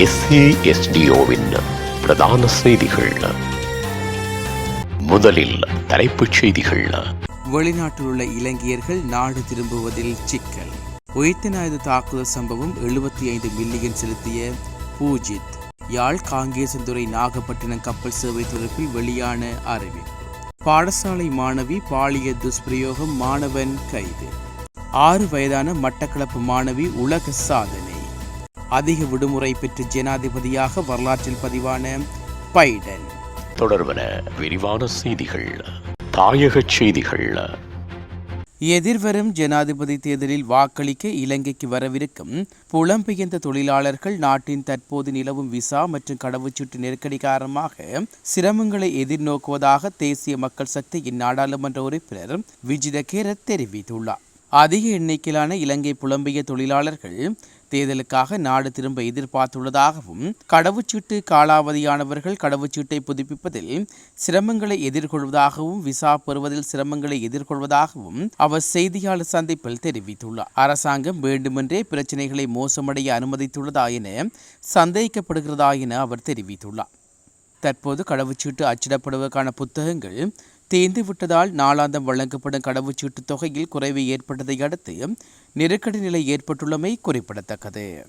எஸ்ஏஎஸ்டிஓவின் பிரதான செய்திகள். முதலில் தலைப்புச் செய்திகள். வெளிநாட்டில் உள்ள இலங்கையர்கள் நாடு திரும்புவதில் சிக்கல். உயிர்த்தனாயுத தாக்குதல் சம்பவம் எழுபத்தி ஐந்து மில்லியன் செலுத்திய பூஜித். யாழ் காங்கேசந்துறை நாகப்பட்டினம் கப்பல் சேவை தொடர்பில் வெளியான அறிவிப்பு. பாடசாலை மாணவி பாலிய துஷ்பிரயோகம் மாணவன் கைது. ஆறு வயதான மட்டக்களப்பு மாணவி உலக சாதனை. அதிக விடுமுறை பெற்ற ஜனாதிபதியாக வரலாற்றில் பதிவான பைடன். தொடர்பன விரிவான செய்திகள் தாயகச் செய்திகள். எதிர்வரும் ஜனாதிபதி தேர்தலில் வாக்களிக்க இலங்கைக்கு வரவிருக்கும் புலம்பெயர்ந்த தொழிலாளர்கள் நாட்டின் தற்போது நிலவும் விசா மற்றும் கடவுச்சீட்டு நெருக்கடி காரணமாக சிரமங்களை எதிர்நோக்குவதாக தேசிய மக்கள் சக்தியின் நாடாளுமன்ற உறுப்பினர் விஜித கேரத் தெரிவித்துள்ளார். அதிக எண்ணிக்கையிலான இலங்கை புலம்பெயர் தொழிலாளர்கள் தேர்தலுக்காக நாடு திரும்ப எதிர்பார்த்துள்ளதாகவும் கடவுச்சீட்டு காலாவதியானவர்கள் கடவுச்சீட்டை புதுப்பிப்பதில் சிரமங்களை எதிர்கொள்வதாகவும் விசா பெறுவதில் சிரமங்களை எதிர்கொள்வதாகவும் அவர் செய்தியாளர் சந்திப்பில் தெரிவித்துள்ளார். அரசாங்கம் வேண்டுமென்றே பிரச்சினைகளை மோசமடைய அனுமதித்துள்ளதா என சந்தேகிக்கப்படுகிறதா என அவர் தெரிவித்துள்ளார். தற்போது கடவுச்சீட்டு அச்சிடப்படுவதற்கான புத்தகங்கள் தேர்ந்துவிட்டதால் நாளாந்தம் வழங்கப்படும் கடவுச்சீட்டு தொகையில் குறைவு ஏற்பட்டதை அடுத்து நெருக்கடி நிலை ஏற்பட்டுள்ளமை குறிப்பிடத்தக்கது.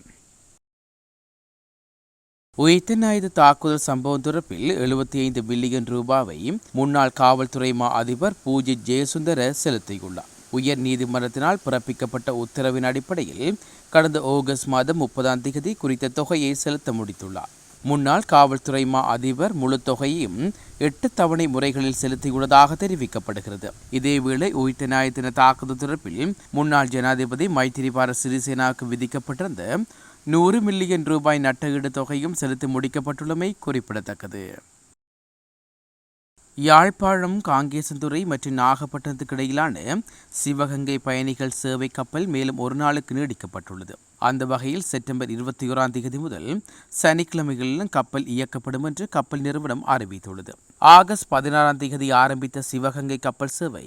உயிர்த்தநாயுத தாக்குதல் சம்பவம் தொடர்பில் எழுபத்தி ஐந்து பில்லியன் ரூபாவை முன்னாள் காவல்துறை மா அதிபர் பூஜி ஜெயசுந்தர செலுத்தியுள்ளார். உயர் நீதிமன்றத்தினால் பிறப்பிக்கப்பட்ட உத்தரவின் அடிப்படையில் கடந்த ஆகஸ்ட் மாதம் முப்பதாம் தேதி குறித்த தொகையை செலுத்த முடித்துள்ளார். முன்னாள் காவல்துறை மா அதிபர் முழு தொகையையும் எட்டு தவணை முறைகளில் செலுத்தியுள்ளதாக தெரிவிக்கப்படுகிறது. இதேவேளை உயிர்த்த ஞாயிற்றின தாக்குதல் தொடர்பில் முன்னாள் ஜனாதிபதி மைத்திரிபால சிறிசேனாவுக்கு விதிக்கப்பட்டிருந்த நூறு மில்லியன் ரூபாய் நட்டஈடு தொகையும் செலுத்தி முடிக்கப்பட்டுள்ளமை குறிப்பிடத்தக்கது. யாழ்ப்பாணம் காங்கேசந்துறை மற்றும் நாகப்பட்டினத்துக்கு இடையிலான சிவகங்கை பயணிகள் சேவை கப்பல் மேலும் ஒரு நாளுக்கு நீடிக்கப்பட்டுள்ளது. அந்த வகையில் செப்டம்பர் இருபத்தி ஓராம் தேதி முதல் சனிக்கிழமைகளிலும் கப்பல் இயக்கப்படும் என்று கப்பல் நிறுவனம் அறிவித்துள்ளது. ஆகஸ்ட் பதினாறாம் தேதி ஆரம்பித்த சிவகங்கை கப்பல் சேவை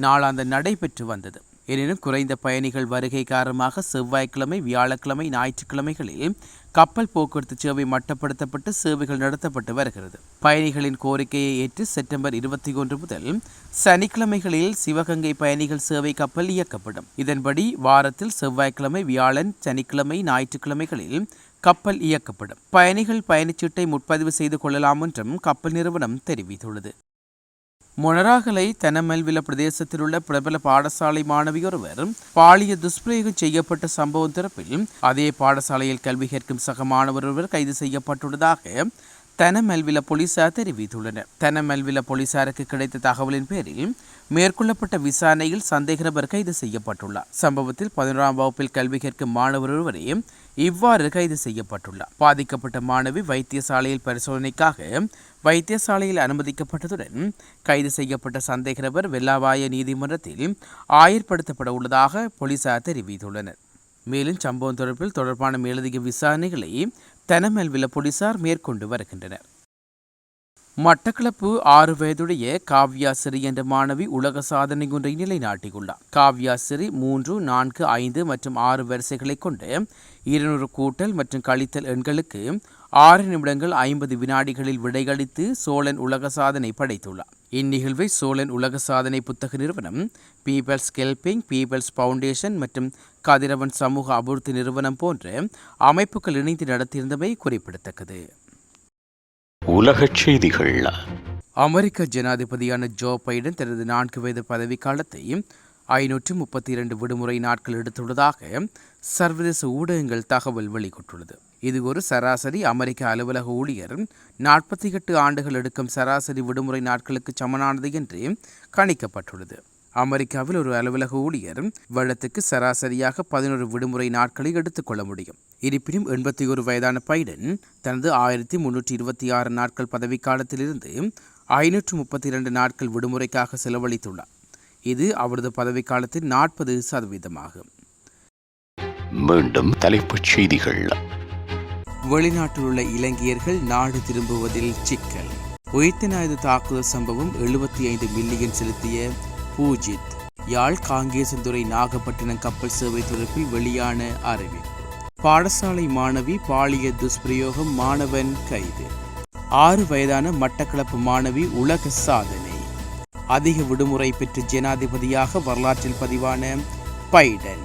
நாளாந்த நடைபெற்று வந்தது. எனினும் குறைந்த பயணிகள் வருகை காரணமாக செவ்வாய்க்கிழமை வியாழக்கிழமை ஞாயிற்றுக்கிழமைகளில் கப்பல் போக்குவரத்து சேவை மட்டப்படுத்தப்பட்டு சேவைகள் நடத்தப்பட்டு வருகிறது. பயணிகளின் கோரிக்கையை ஏற்று செப்டம்பர் இருபத்தி ஒன்று முதல் சனிக்கிழமைகளில் சிவகங்கை பயணிகள் சேவை கப்பல் இயக்கப்படும். இதன்படி வாரத்தில் செவ்வாய்க்கிழமை வியாழன் சனிக்கிழமை ஞாயிற்றுக்கிழமைகளில் கப்பல் இயக்கப்படும். பயணிகள் பயணச்சீட்டை முற்பதிவு செய்து கொள்ளலாம் என்றும் கப்பல் நிறுவனம் தெரிவித்துள்ளது. மொனராகலை தனமெல்வில பிரதேசத்தில் உள்ள பிரபல பாடசாலை மாணவி ஒருவர் பாலிய துஷ்பிரயோகம் செய்யப்பட்ட சம்பவம் தரப்பில் அதே பாடசாலையில் கல்வி கற்கும் சக மாணவர் ஒருவர் கைது செய்யப்பட்டுள்ளதாக தனமல்வில போலீசார் தெரிவித்துள்ளனர். தனமல்வில போலீசாருக்கு கிடைத்த தகவலின் பேரில் மேற்கொள்ளப்பட்ட விசாரணையில் சந்தேக நபர் கைது செய்யப்பட்டுள்ளார். சம்பவத்தில் பதினோராம் வகுப்பில் கல்வி கேட்கும் மாணவர் ஒருவரையும் இவ்வாறு கைது செய்யப்பட்டுள்ளார். பாதிக்கப்பட்ட மாணவி வைத்தியசாலையில் பரிசோதனைக்காக வைத்தியசாலையில் அனுமதிக்கப்பட்டதுடன் கைது செய்யப்பட்ட சந்தேக நபர் வெள்ளாவாய நீதிமன்றத்தில் ஆயர்படுத்தப்பட உள்ளதாக போலீசார் தெரிவித்துள்ளனர். மேலும் சம்பவம் தொடர்பில் தொடர்பான மேலதிக விசாரணைகளை தெனமெல்வில போலீசார் மேற்கொண்டு வருகின்றனர். மட்டக்களப்பு ஆறு வயதுடைய காவ்யாசிரி என்ற மாணவி உலக சாதனை ஒன்றை நிலைநாட்டியுள்ளார். காவ்யாசிரி மூன்று நான்கு ஐந்து மற்றும் ஆறு வரிசைகளை கொண்டு இருநூறு கூட்டல் மற்றும் கழித்தல் எண்களுக்கு ஆறு நிமிடங்கள் ஐம்பது வினாடிகளில் விடையளித்து சோழன் உலக சாதனை படைத்துள்ளார். இந்நிகழ்வை சோழன் உலக சாதனை புத்தக நிறுவனம் பீப்பிள்ஸ் கெல்பிங் பீப்பிள்ஸ் ஃபவுண்டேஷன் மற்றும் கதிரவன் சமூக அபிவிருத்தி நிறுவனம் போன்ற அமைப்புகள் இணைந்து நடத்தியிருந்தமை குறிப்பிடத்தக்கது. உலகச் செய்திகள். அமெரிக்க ஜனாதிபதியான ஜோ பைடன் தனது நான்கு வயது பதவிக்காலத்தை ஐநூற்று முப்பத்தி இரண்டு விடுமுறை நாட்கள் எடுத்துள்ளதாக சர்வதேச ஊடகங்கள் தகவல் வெளியிட்டுள்ளது. இது ஒரு சராசரி அமெரிக்க அலுவலக ஊழியர் நாற்பத்தி எட்டு ஆண்டுகள் எடுக்கும் சராசரி விடுமுறை நாட்களுக்கு சமனானது என்று கணிக்கப்பட்டுள்ளது. அமெரிக்காவில் ஒரு அலுவலக ஊழியர் வருடத்துக்கு சராசரியாக பதினோரு விடுமுறை நாட்களை எடுத்துக்கொள்ள முடியும். இருப்பினும் எண்பத்தி ஒரு வயதான பைடன் தனது ஆயிரத்தி முன்னூற்றி இருபத்தி ஆறு நாட்கள் பதவிக்காலத்திலிருந்து ஐநூற்று முப்பத்தி இரண்டு நாட்கள் விடுமுறைக்காக செலவழித்துள்ளார். இது அவரது பதவிக்காலத்தில் நாற்பது சதவீதமாகும். மீண்டும் தலைப்புச் செய்திகள். வெளிநாட்டில் உள்ள இலங்கையர்கள் நாடு திரும்புவதில் சிக்கல். உயிர்த்த தாக்குதல் சம்பவம் எழுபத்தி ஐந்து மில்லியன் செலுத்திய பூஜித். யாழ் காங்கேசந்துறை நாகப்பட்டினம் கப்பல் சேவை தொடர்பில் வெளியான அறிவிப்பு. பாடசாலை மாணவி பாலியல் துஷ்பிரயோகம் மாணவன் கைது. ஆறு வயதான மட்டக்களப்பு மாணவி உலக சாதனை. அதிக விடுமுறை பெற்ற ஜனாதிபதியாக வரலாற்றில் பதிவான பைடன்.